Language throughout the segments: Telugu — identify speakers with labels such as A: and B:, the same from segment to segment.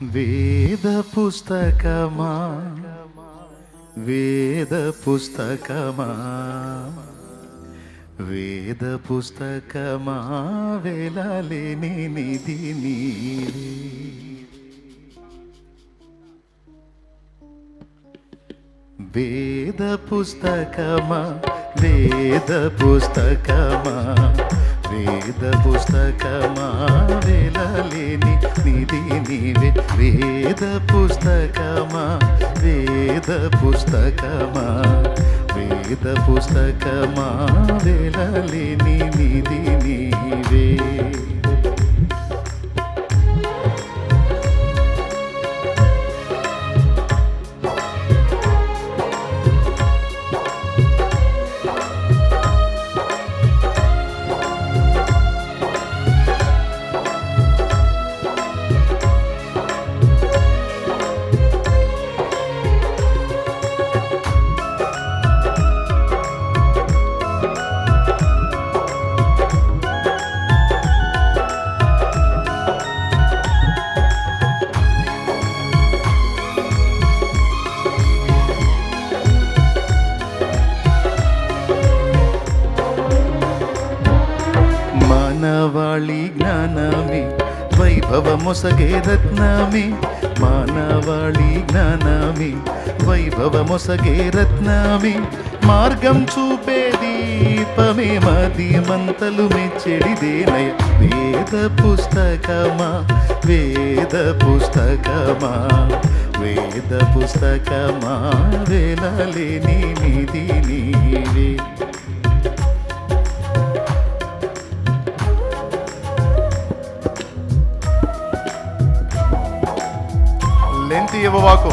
A: వేద పుస్తకమా వేద పుస్తకమా వేద పుస్తకమా వేలాలేని నిధి నీవే వేద పుస్తకమా వేద పుస్తకమా వేద పుస్తకమా వేలలేని నిధి నీవే. వేద పుస్తకమా వేద పుస్తకమా వేద పుస్తకమా మానవాళి జ్ఞానమే వైభవమొసగే రత్నమే. మానవాళి జ్ఞానమే వైభవమొసగే రత్నమే. మార్గం చూపే దీపమే మది మంతలు మెచ్చడిదేనయ వేద పుస్తకమా వేద పుస్తకమా వేద పుస్తకమా వేలలేని నిధి నీవే. లెంతి ఇవ్వవాకు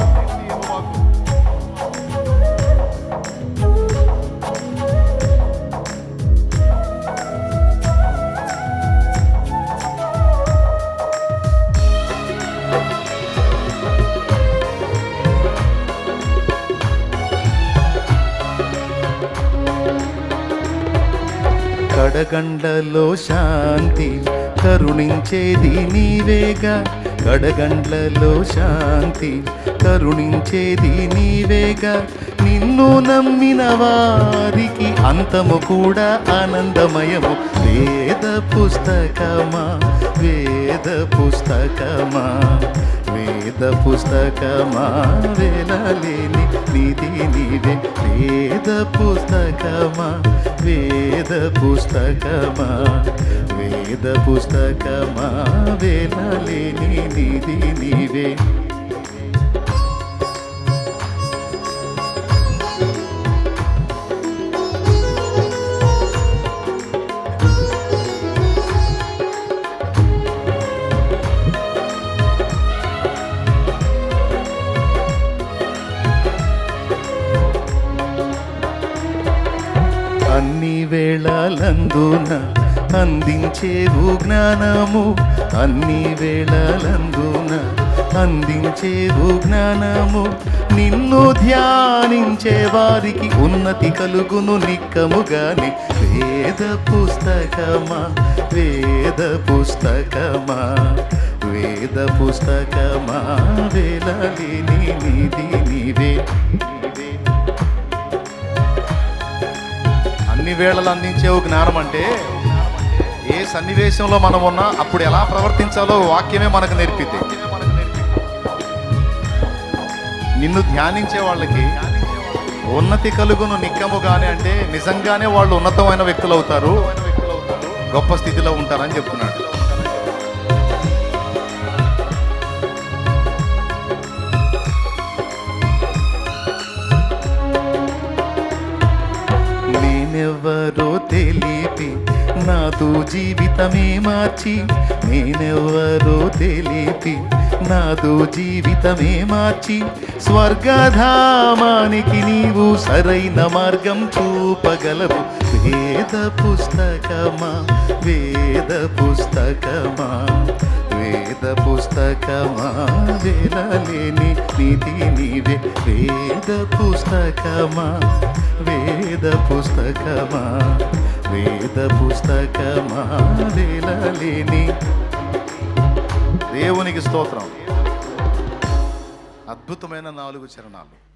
A: కడగండలో శాంతి కరుణించేది నీవేగా. కడగండ్లలో శాంతి కరుణించేది నీవేగా. నిన్ను నమ్మిన వారికి అంతము కూడా ఆనందమయము. వేద పుస్తకమా వేద పుస్తకమా. వేద పుస్తకమా వేలలేని నిధి నీవే. వేద పుస్తకమా? వేద పుస్తకమా? వేద పుస్తకమా వేలలేని నిధి నీవే. అన్ని వేళలందున అందించేవు జ్ఞానము. అన్ని వేళలందున అందించేవు జ్ఞానము. నిన్ను ధ్యానించే వారికి ఉన్నతి కలుగును నిక్కముగాని. వేద పుస్తకమా? వేద పుస్తకమా? వేద పుస్తకమా? వేలలేని నిధి నీవే. వేళలు అందించే వేళలు జ్ఞానం అంటే ఏ సన్నివేశంలో మనం ఉన్నా అప్పుడు ఎలా ప్రవర్తించాలో వాక్యమే మనకు నేర్పిద్ది. నిన్ను ధ్యానించే వాళ్ళకి ఉన్నతి కలుగును నిక్కముగానే అంటే నిజంగానే వాళ్ళు ఉన్నతమైన వ్యక్తులు అవుతారు గొప్ప స్థితిలో ఉంటారని చెప్తున్నాడు. నేనెవ్వరో తెలిపి నాతో జీవితమే మార్చి నేనెవ్వరో తెలిపి నాతో జీవితమే మార్చి. స్వర్గధామానికి నీవు సరైన మార్గం చూపగలవు. వేద పుస్తకమా వేద పుస్తకమా? వేద పుస్తకమా నిధి నీవే. వేద పుస్తకమా? వేద పుస్తకమా? వేద పుస్తకమా దేవునికి స్తోత్రం. అద్భుతమైన నాలుగు చరణాలు.